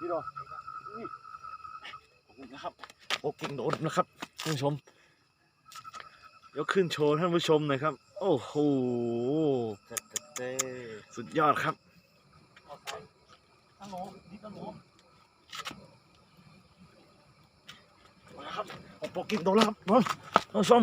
นี่ดอกนี่ขอบคุณนะครับโอ้เก่งโดนนะครับท่านผู้ชมยกขึ้นโชว์ท่านผู้ชมหน่อยครับ โอ้โหเต้สุดยอดครับตั้งโหนี่ตั้งโหมาแล้วครับโอ้โปเก่งโดนแล้วครับน้องท่านผู้ชม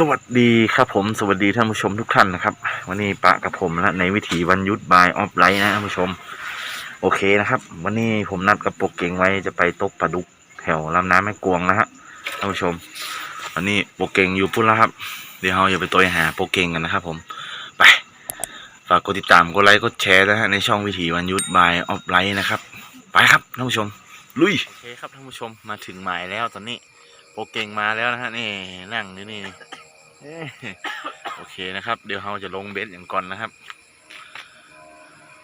สวัสดีครับผมสวัสดีท่านผู้ชมทุกท่านนะครับ วันนี้ปะกับผมนะในวิถีวันยุดบายออฟไลท์นะท่านผู้ชม โอเคนะครับ วันนี้ผมนัดกับโปกเก่งไว้จะไปตกปลาดุกแถวลำน้ำแม่กวงนะฮะท่านผู้ชม วันนี้โปกเก่งอยู่พุ่นแล้วครับ เดี๋ยวเราอย่าไปตัวหาโปกเก่งกันนะครับผมไปฝากกดติดตามกดไลค์กดแชร์นะฮะในช่องวิถีวันยุดบายออฟไลท์นะครับไปครับท่านผู้ชม ลุยโอเคครับท่านผู้ชมมาถึงหมายแล้วตอนนี้โปเก่งมาแล้วนะฮะนี่นั่งอยู่นี่ โอเคนะครับ เดี๋ยวเราจะลงเบสอย่างก่อนนะครับ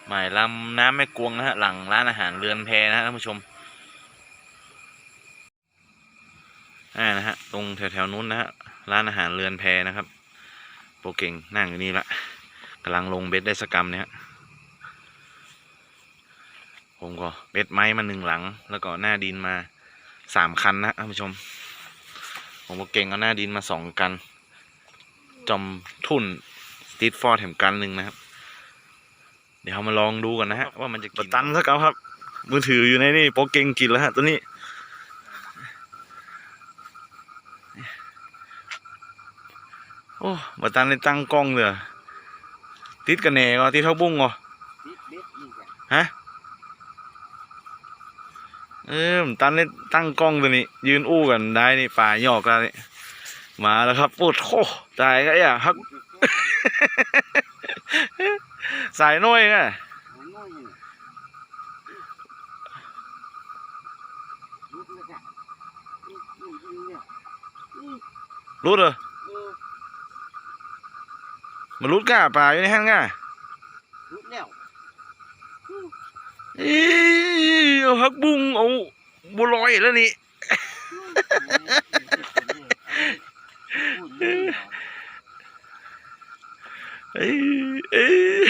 หมายลำน้ำแม่กวงนะฮะหลังร้านอาหารเรือนแพนะท่านผู้ชมอ่านะฮะตรงแถวๆนู้นนะฮะร้านอาหารเรือนแพนะครับ โปรเก่งนั่งอยู่นี่ละกำลังลงเบสได้สกรรมเนี่ยฮะผมก็เบสไม้มาหนึ่งหลัง แล้วก็หน้าดินมาสามคันนะท่านผู้ชม ผมโปเก่งเอาหน้าดินมาสองกัน จอมทุ่นสตีทฟอร์ดแถมกันหนึ่งนะครับ เดี๋ยวเรามาลองดูกันนะฮะว่ามันจะกินตันสักครับ มือถืออยู่ในนี่โปรเกงกินแล้วฮะตัวนี้โอ้บัตันในตั้งกล้องเลยติดกันแหน่ก็ติดเท่าบุ้งก็นิดนิดนี่กันฮะ เออบัตันในตั้งกล้องตัวนี้ ยืนอู้กันได้นี่ป่าหยอกแล้วนี่ มาแล้วครับโอ้โหตายก็อย่าฮัก สายน้อยไงมันน้อยนี่รุดแล้วกันนี่นี่เนี่ยนี่รุดเหรอเออมันรุดก้าป่าอยู่ในห้างก้ารุดแล้วอีเอาฮักบุ้งเอาบัวลอยแล้วนี่ พูดเรื่องเหรอเอ้ยเอ้ย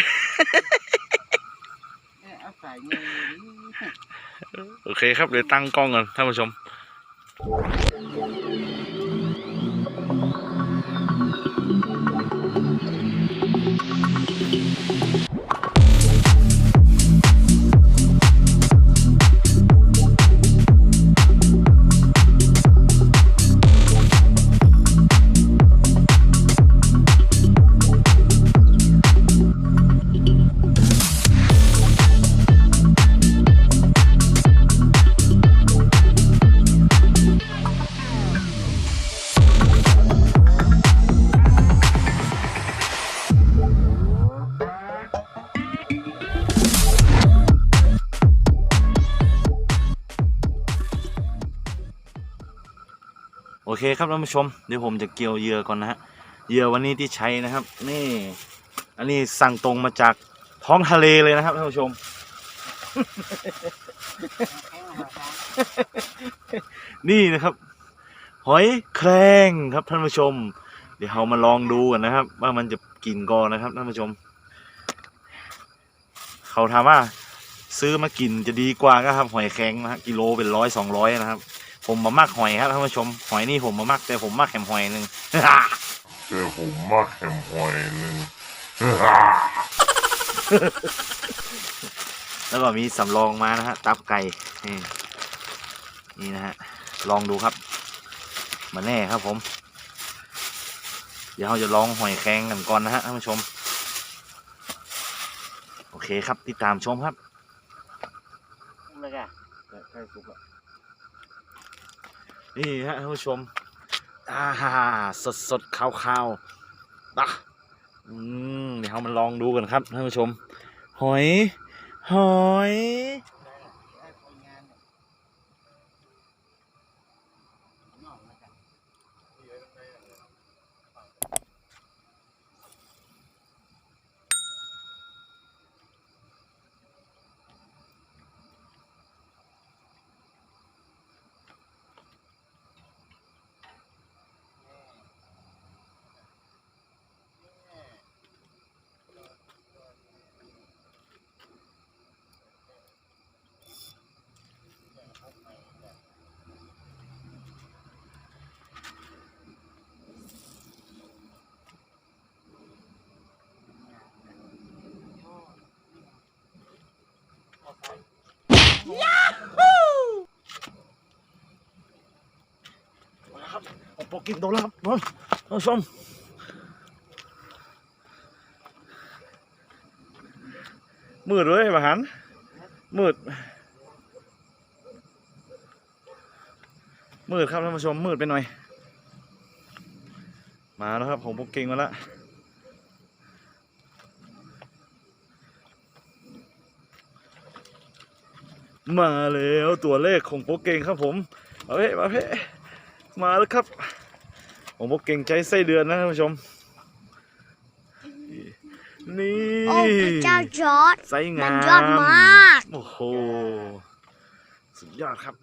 เอ้ยเอาใส่เงี้ยนี่โอเคครับเดี๋ยวตั้งกล้องก่อนท่านผู้ชม เคครับท่านผู้ชมเดี๋ยวผมจะเกี่ยวเหยื่อก่อนนะฮะเหยื่อวันนี้ที่ใช้นะครับ นี่ อันนี้สั่งตรงมาจากท้องทะเลเลยนะครับท่านผู้ชม นี่นะครับ หอยแครงครับท่านผู้ชม เดี๋ยวเรามาลองดูกันนะครับ ว่ามันจะกินกอนนะครับท่านผู้ชม เขาถามว่า ซื้อมากินจะดีกว่าก็ครับหอยแครงนะฮะกิโลเป็นร้อยสองร้อยนะครับ ผมมามักหอยครับท่านผู้ชม หอยนี่ผมมามักแต่ผมมักแหมหอยหนึ่งแต่ผมมากแข็มหอยหนึ่งแล้วก็มีสำรองมานะฮะตับไก่นี่นี่นะฮะลองดูครับมาแน่ครับผม เดี๋ยวเราจะลองหอยแครงกันก่อนนะฮะท่านผู้ชม โอเคครับติดตามชมครับเลยอะใกล้สุกอะ นี่ฮะท่านผู้ชมอ่าสดสดขาวขาวๆปะอืมเดี๋ยวเรามาลองดูกันครับท่านผู้ชม หอย หอย ไอ้คนงานเนี่ยนอกแล้วกัน เอาป กินโดนแล้วครับน้องท่านผู้มมืดเลยมาหันมืด มืดครับท่านผู้ชมมืดไปหน่อย มาแล้วครับผมปกเก่งมาแล้วมาแล้วตัวเลขของโปเก่งครับผม เอาเพ่มาเพ่มาแล้วครับ ผมโปเก่งใจไส้เดือนนะท่านผู้ชม นี่โอ้พระเจ้าจอร์ดไส้งามมันยอดมาก โอ้โห สุดยอดครับ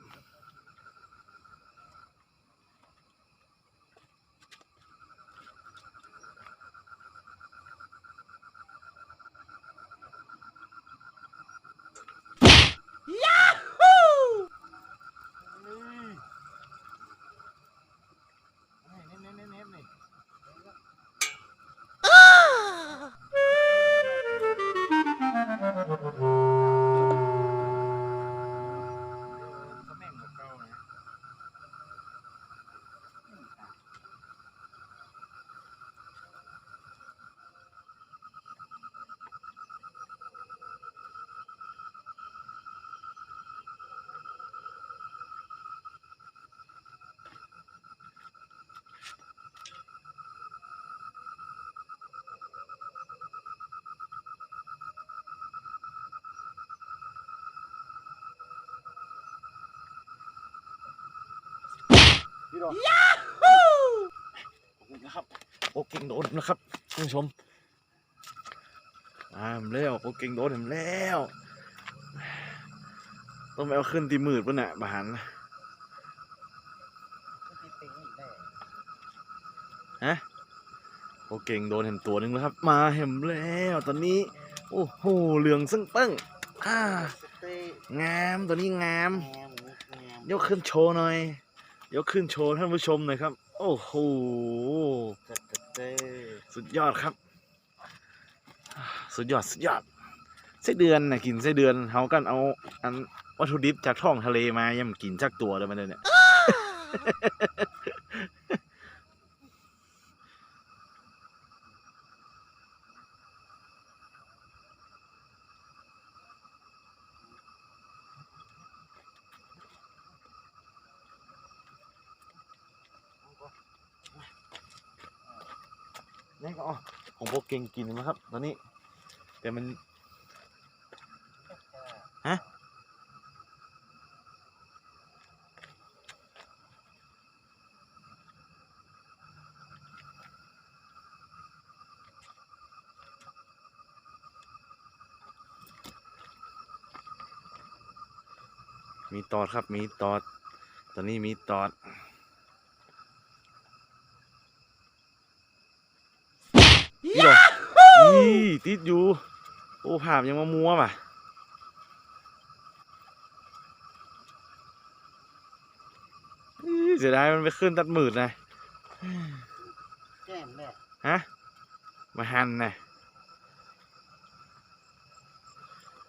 พี่ดอกขอบคุณนะครับโปเก่งโดนนะครับท่านผู้ชมมามแล้วโปเก่งโดนผมแล้ว ต้องไปเอาขึ้นตีมืดป่ะน่ะบาหันฮะโปเก่งโดนเห็นตัวหนึ่งแล้วครับ มาเห็นแล้วตอนนี้ โอ้โหเหลืองซึ่งเปิ้งอ่างามตัวนี้งามงามงามยกขึ้นโชว์หน่อย ยกขึ้นโชว์ท่านผู้ชมหน่อยครับ โอ้โหสุดยอดครับ สุดยอดสุดยอดไส้เดือนนะกินไส้เดือนเขากันเอา อันวัตถุดิบจากท้องทะเลมายังมันกินจากตัวเลยมันเลยเนี่ย นี่ก็อ๋อของพวก เก่งกินนะครับ ตอนนี้ แต่มันฮะมีตอดครับ มีตอด ตอนนี้มีตอด นี่เหรอนี่ ติดอยู่ โอ้ภาพยังมามัวป่ะมเสียดายมันไปขึ้นตัดหมืดนะแก้มแม่ฮะ มาหันนะ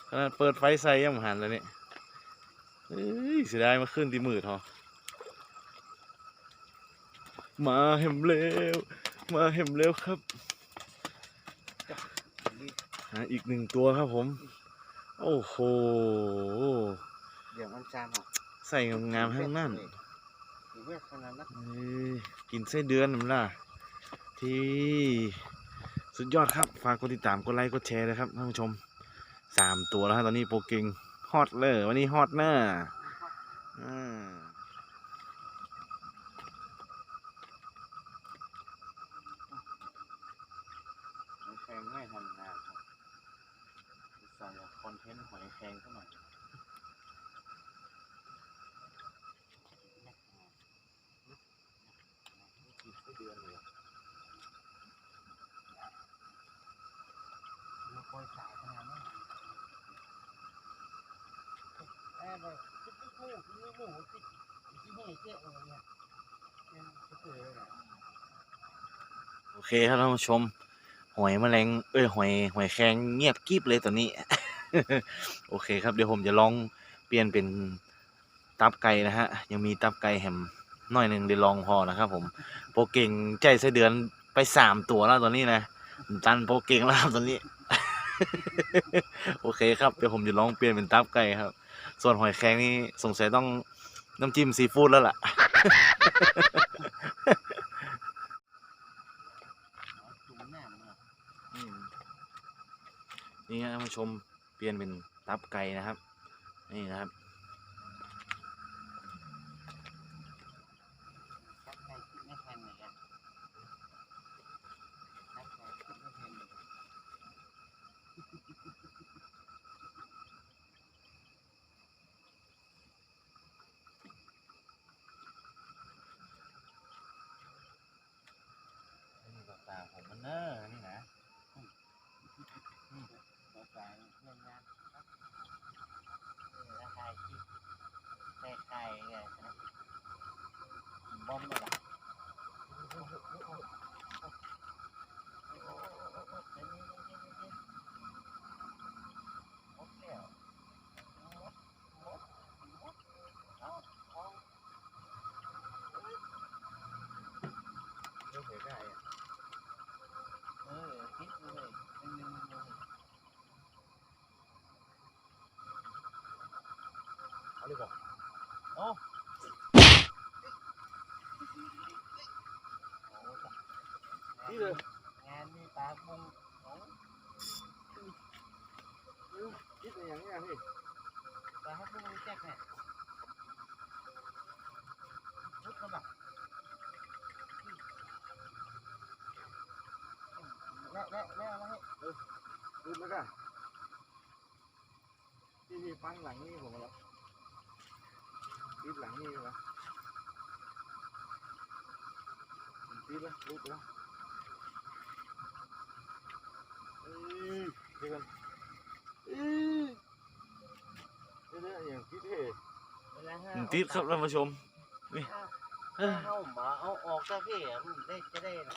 ขนาดเปิดไฟใส่ยังมาหันแล้วเนี่ยเอ้ยเสียดายมาขึ้นที่มืดทอมาเห็มเร็ว มาเห็มเร็วครับ หาอีกหนึ่งตัวครับผม โอ้โหเดี๋ยวมันจามอะใส่งามๆทั้งนั้นหรือว่าขนาดนั้นเอ้ยกินไส้เดือนนั่นล่ะ ที่สุดยอดครับ ฝากกดติดตาม กดไลค์ กดแชร์เลยครับท่านผู้ชมสามตัวแล้วครับตอนนี้โปรเกงฮอตเลย วันนี้ฮอตเนอร์อ่าหอยแครงไม่ทำงานครับใส่คอนเทนต์หอยแครงเข้าหน่อย กินไส้เดือนเลยอะ เราปล่อยสายขนาดนั้นแอบแบบคิดไม่คู่คิดไม่คู่คิดคิดให้เจ๊อะไรเนี่ยเนี่ยก็คือเลยนะ โอเคครับท่านผู้ชม หอยแมลงเอ้ยหอยหอยแครงเงียบกริบเลยตอนนี้ โอเคครับเดี๋ยวผมจะลองเปลี่ยนเป็นตับไก่นะฮะ ยังมีตับไก่แฮมหน่อยหนึ่งเดี๋ยวลองพอนะครับผมโปรเก่งใจไส้เดือนไปสามตัวแล้วตอนนี้นะตันโปรเก่งแล้วครับตอนนี้ โอเคครับเดี๋ยวผมจะลองเปลี่ยนเป็นตับไก่ครับ ส่วนหอยแครงนี่สงสัยต้องน้ำจิ้มซีฟู้ดแล้วล่ะจุ่มหน้ามันอะอืมนี่ฮะท่านผู้ชมเปลี่ยนเป็นตับไก่นะครับ นี่นะครับ ชักใจคิดไม่ทันเหมือนกันชักใจคิดไม่ทันเหมือนกัน นี่ก็ตาผมมันเนอร์นี่นะ เราสายเงินงานครับราคาคิดใส่ไข่เนี่ยนะบอมเลยล่ะโอเค เลือกได้อะ เออคิดเลยหนึ่งหนึ่งหนึ่ง เอาเลยบอกโอ้นี่เลยงานมีปลาบุงโอ้คิดอย่างนี้พี่ปลาบุงแจ๊กเนี่ยพุทธบักแล้วแล้วแล้วอะไรดูแล้วกันพี่พี่ปั้งหลังนี่ผมเหร อรีบหลังนี่เหรอรีบแล้วรีบแล้วเอ้ยเดี๋ยวกันเอ้ยเดี๋ยวๆอย่างคิดเท่เวลาห้าติดครับท่านผู้ชมถ้าเข้ามาเอาออกจากพี่อะมันได้จะได้นะ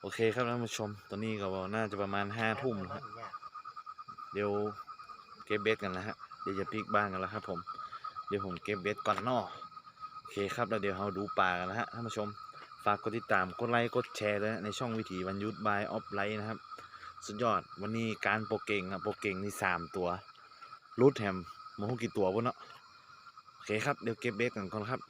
โอเคครับท่านผู้ชม ตอนนี้ก็น่าจะประมาณห้าทุ่มนะฮะเดี๋ยวเก็บเบสกันแล้วฮะเดี๋ยวจะพลิกบ้านกันแล้วครับผมเดี๋ยวผมเก็บเบสก่อนนอกโอเคครับแล้วเดี๋ยวเราดูป่ากันนะฮะท่านผู้ชมฝากกดติดตามกดไลค์กดแชร์ด้วยในช่องวิถีวันยุทธบายออฟไลท์นะครับ สุดยอดวันนี้การโปรเก่งอะโปรเก่งนี่สามตัวรูดแฮมโมโหกี่ตัววะเนาะโอเคครับเดี๋ยวเก็บเบสกันก่อนครับ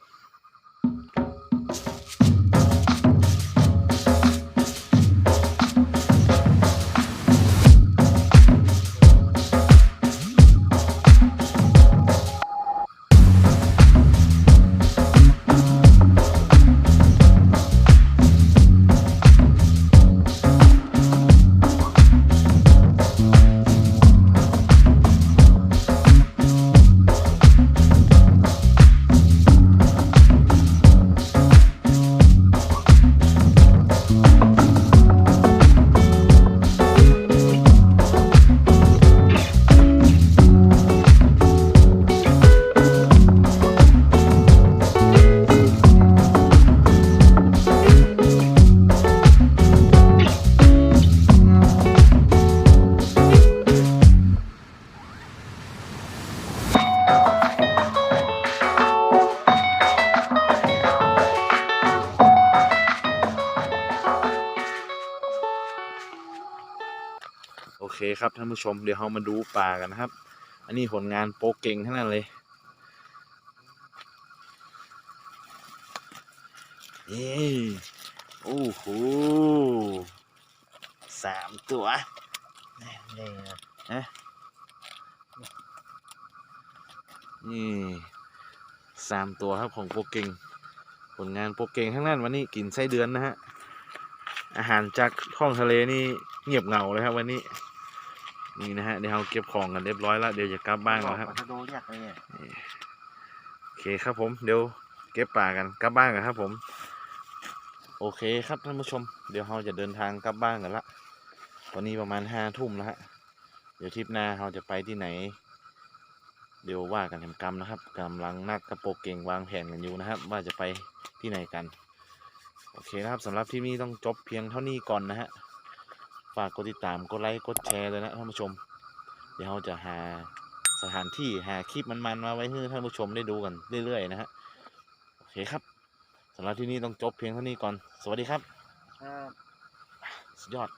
ครับท่านผู้ชมเดี๋ยวเรามาดูป่ากันนะครับ อันนี้ผลงานโปเก่งทั้งนั้นเลยนี่โอ้โหสามตัวนี่นะนี่สามตัวครับของโปเก่งผลงานโปเก่งทั้งนั้นวันนี้กินไส้เดือนนะฮะอาหารจากท้องทะเลนี่เงียบเหงาเลยครับวันนี้ นี่นะฮะเดี๋ยวเราเก็บของกันเรียบร้อยแล้วเดี๋ยวจะกลับบ้านแล้วครับปลาทะโดเรียกเลยเนี่ยโอเคครับผมเดี๋ยวเก็บป่ากันกลับบ้านกันครับผม โอเคครับท่านผู้ชม เดี๋ยวเราจะเดินทางกลับบ้านกันละตอนนี้ประมาณห้าทุ่มแล้วฮะเดี๋ยวทริปหน้าเราจะไปที่ไหน เดี๋ยวว่ากันทำกรรมนะครับกำลังนักกระโปรงเก่งวางแผนกันอยู่นะครับ ว่าจะไปที่ไหนกัน โอเคนะครับสำหรับที่นี้ต้องจบเพียงเท่านี้ก่อนนะฮะฝากกดติดตามกดไลค์กดแชร์เลยนะท่านผู้ชม เดี๋ยวเราจะหาสถานที่หาคลิปมันๆมาไว้ให้ท่านผู้ชมได้ดูกันเรื่อยๆนะฮะโอเคครับสำหรับที่นี่ต้องจบเพียงเท่านี้ก่อน สวัสดีครับ ครับ สุดยอด